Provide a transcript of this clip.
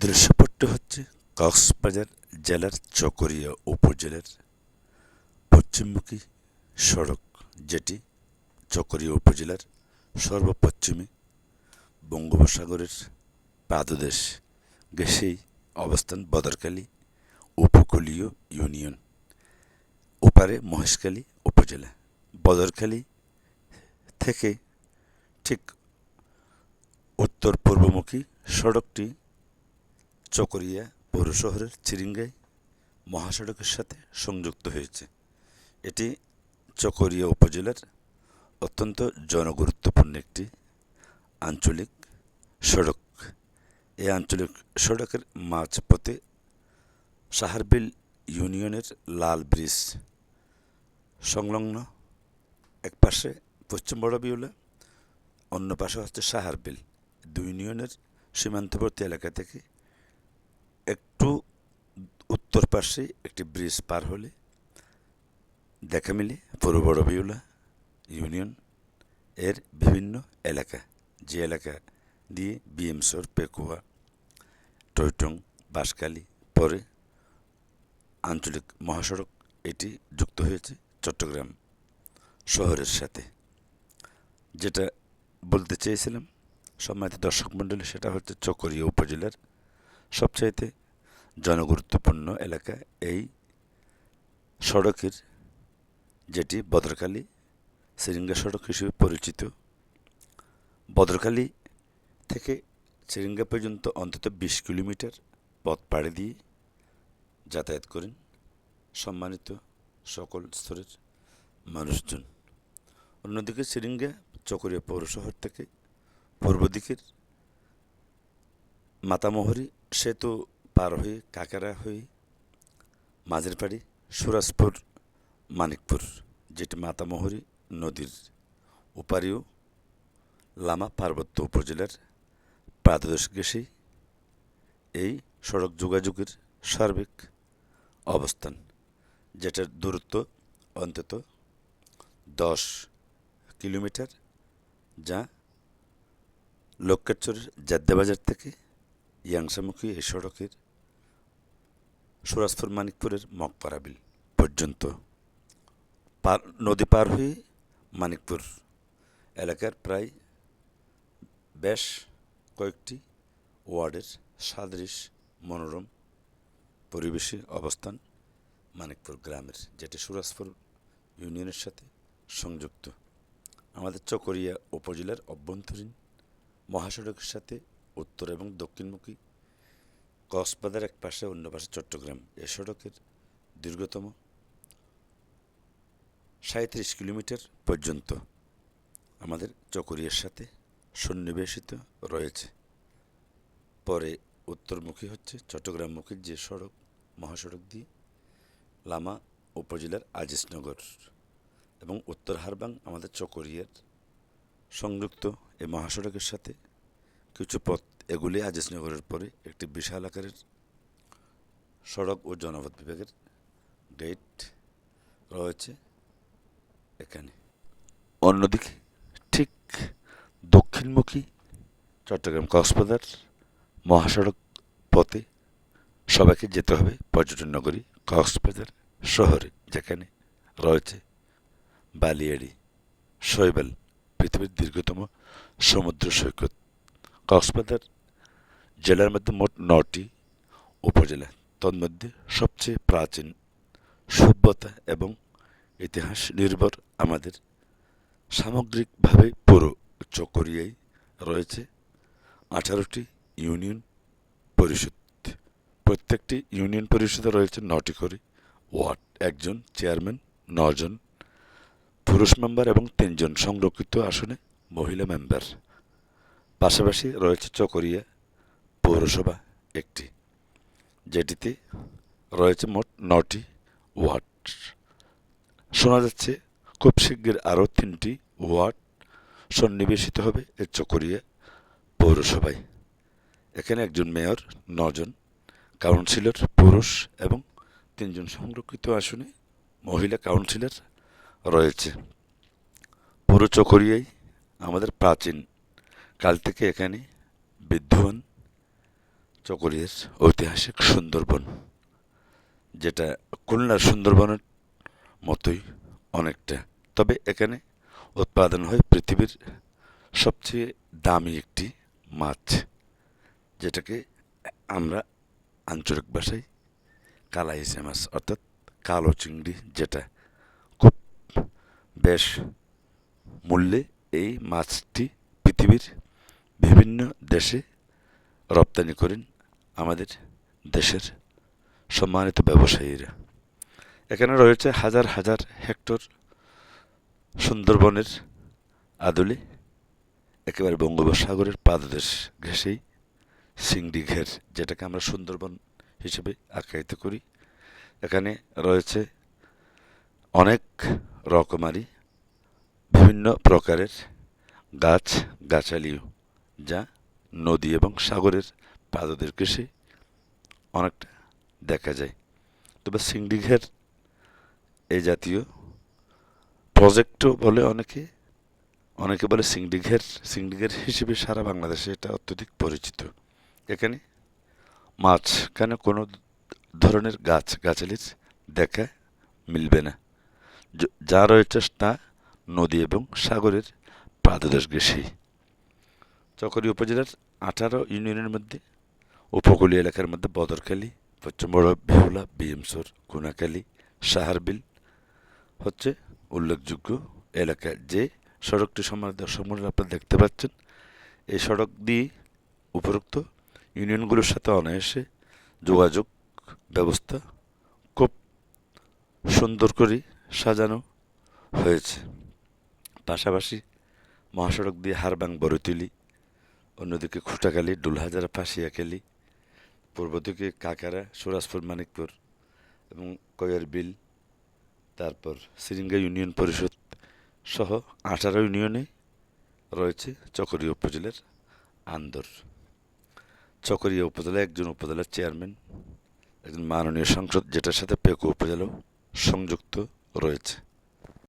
দৃশ্যপটটি হচ্ছে কক্সবাজার জেলার চকরিয়া উপজেলার পশ্চিমমুখী সড়ক, যেটি চকরিয়া উপজেলার সর্বপশ্চিমে বঙ্গোপসাগরের পাদদেশ ঘেঁষেই অবস্থান বদরকালী উপকূলীয় ইউনিয়ন, ওপারে মহেশখালী উপজেলা। বদরখালী থেকে ঠিক উত্তর পূর্বমুখী সড়কটি চকরিয়া পৌর শহরের চিরিঙ্গাই মহাসড়কের সাথে সংযুক্ত হয়েছে। এটি চকরিয়া উপজেলার অত্যন্ত জনগুরুত্বপূর্ণ একটি আঞ্চলিক সড়ক। এই আঞ্চলিক সড়কের মাঝপথে সাহারবিল ইউনিয়নের লাল ব্রিজ সংলগ্ন এক পাশে পশ্চিম বড়বিউলা অন্য পাশে হচ্ছে সাহারবিল। দুই ইউনিয়নের সীমান্তবর্তী এলাকা থেকে একটু উত্তর পাশে একটি ব্রিজ পার হলে দেখা মিলে পুরো বড়বিউলা ইউনিয়ন এর বিভিন্ন এলাকা। যে এলাকা দিয়ে বিএমসর পেকুয়া টৈটং বাঁশখালী পরে আঞ্চলিক মহাসড়ক এটি যুক্ত হয়েছে চট্টগ্রাম শহরের সাথে। যেটা বলতে চেয়েছিলাম, সম্মানিত দর্শক মণ্ডলী, সেটা হচ্ছে চকরিয়া উপজেলার সবচাইতে জনগুরুত্বপূর্ণ এলাকা এই সড়কের, যেটি বদরকালী সিরিঙ্গা সড়ক হিসেবে পরিচিত। বদরকালী থেকে সিরিঙ্গা পর্যন্ত অন্তত বিশ কিলোমিটার পথ পাড়ি দিয়ে যাতায়াত করেন সম্মানিত সকল স্তরের মানুষজন। অন্যদিকে সিরিঙ্গা চকরিয়া পৌর শহর থেকে পূর্ব দিকের মাতামোহরি সেতু পার হয়ে কাকারা হয়ে মাঝের পাড়ি সুরাজপুর, মানিকপুর, যেটি মাতামোহরি নদীর উপারেও লামা পার্বত্য উপজেলার প্রাতদেশ ঘেঁষে এই সড়ক যোগাযোগের সার্বিক অবস্থান, যেটার দূরত্ব অন্তত দশ কিলোমিটার, যা লক্ষ্যেরচরের জাদ্দাবাজার থেকে ইয়াংসামুখী এই সড়কের সুরাজপুর মানিকপুরের মগপাড়াবিল পর্যন্ত। পার, নদী পার হয়ে মানিকপুর এলাকার প্রায় বেশ কয়েকটি ওয়ার্ডের সাদৃশ মনোরম পরিবেশে অবস্থান মানিকপুর গ্রামের, যেটি সুরাজপুর ইউনিয়নের সাথে সংযুক্ত। আমাদের চকরিয়া উপজেলার অভ্যন্তরীণ মহাসড়কের সাথে উত্তর এবং দক্ষিণমুখী কক্সবাজার এক পাশে, অন্য পাশে চট্টগ্রাম। এ সড়কের দীর্ঘতম সাঁত্রিশ কিলোমিটার পর্যন্ত আমাদের চকরিয়ার সাথে সন্নিবেশিত রয়েছে। পরে উত্তরমুখী হচ্ছে চট্টগ্রামমুখী যে সড়ক, মহাসড়ক দিয়ে লামা উপজেলার আজিজনগর এবং উত্তর হারবাং আমাদের চকরিয়ার সংযুক্ত এই মহাসড়কের সাথে কিছু পথ এগুলি আজিজনগরের পরে একটি বিশাল আকারের সড়ক ও জনপথ বিভাগের গেট রয়েছে এখানে। অন্যদিকে ঠিক দক্ষিণমুখী চট্টগ্রাম কক্সবাজার মহাসড়ক পথে সবাইকে যেতে হবে পর্যটন নগরী কক্সবাজার শহরে, যেখানে রয়েছে বালিয়াড়ি, শৈবাল, পৃথিবীর দীর্ঘতম সমুদ্র সৈকত। কক্সবাজার জেলার মধ্যে মোট নটি উপজেলা। তন্মধ্যে সবচেয়ে প্রাচীন সভ্যতা এবং ইতিহাস নির্ভর আমাদের সামগ্রিকভাবে পুরো চকরিয়ায় রয়েছে আঠারোটি ইউনিয়ন পরিষদ। প্রত্যেকটি ইউনিয়ন পরিষদে রয়েছে নটি করে ওয়ার্ড, একজন চেয়ারম্যান, নজন পুরুষ মেম্বার এবং তিনজন সংরক্ষিত আসনে মহিলা মেম্বার। পাশাপাশি রয়েছে চকরিয়া পৌরসভা একটি, যেটিতে রয়েছে মোট নটি ওয়ার্ড। শোনা যাচ্ছে, খুব শীঘ্র আরও তিনটি ওয়ার্ড সন্নিবেশিত হবে এর চকরিয়া পৌরসভায়। এখানে একজন মেয়র, নজন কাউন্সিলর, পুরুষ এবং তিনজন সংরক্ষিত আসনে মহিলা কাউন্সিলর রয়েছে। পুরো চকরিয়াই আমাদের প্রাচীন কাল থেকে এখানে বিদ্যমান চকরিয়ার ঐতিহাসিক সুন্দরবন, যেটা খুলনার সুন্দরবনের মতোই অনেকটা। তবে এখানে উৎপাদন হয় পৃথিবীর সবচেয়ে দামি একটি মাছ, যেটাকে আমরা আঞ্চলিক ভাষায় কালাইসে মাছ, অর্থাৎ কালো চিংড়ি, যেটা খুব বেশ মূল্যে এই মাছটি পৃথিবীর বিভিন্ন দেশে রপ্তানি করেন আমাদের দেশের সম্মানিত ব্যবসায়ীরা। এখানে রয়েছে হাজার হাজার হেক্টর সুন্দরবনের আদলে একেবারে বঙ্গোপসাগরের পাদদেশ ঘেঁষেই সিংড়ি ঘের, যেটাকে আমরা সুন্দরবন হিসেবে আখ্যায়িত করি। এখানে রয়েছে অনেক রকমারি বিভিন্ন প্রকারের গাছ, গাছালিও। যা নদী এবং সাগরের পাদদের কৃষি অনেকটা দেখা যায়। তবে সিংড়িঘের এই জাতীয় প্রজেক্টও বলে অনেকে অনেকে বলে সিংড়িঘের সিংড়িঘের হিসেবে সারা বাংলাদেশে এটা অত্যধিক পরিচিত। এখানে মাছ কেন কোনো ধরনের গাছ, গাছালির দেখা মিলবে না। যা রয়েছে তা নদী এবং সাগরের পাদদেশ ঘেঁষে চকরি উপজেলার আঠারো ইউনিয়নের মধ্যে উপকূলীয় এলাকার মধ্যে বদরখালী পশ্চিমবড় বেহুলা বিএমসর কোনাখালী সাহারবিল হচ্ছে উল্লেখযোগ্য এলাকা। যে সড়কটি সম্মানিত সম্পূর্ণ আপনারা দেখতে পাচ্ছেন, এই সড়ক দিয়ে উপরোক্ত ইউনিয়নগুলোর সাথে অনায়াসে যোগাযোগ ব্যবস্থা খুব সুন্দর করে সাজানো হয়েছে। পাশাপাশি মহাসড়ক দিয়ে হারবাং বড়তুলি অন্যদিকে খুঁটাখালী ডুলহাজারা পাশিয়াখালী, পূর্ব দিকে কাকারা সুরাজপুর, মানিকপুর এবং কয়ার বিল, তারপর সিরিঙ্গা ইউনিয়ন পরিষদ সহ আঠারো ইউনিয়নে রয়েছে চকরিয়া উপজেলার আন্দর। চকরিয়া উপজেলা একজন উপজেলার চেয়ারম্যান, একজন মাননীয় সংসদ, যেটার সাথে পেকু উপজেলাও সংযুক্ত রয়েছে।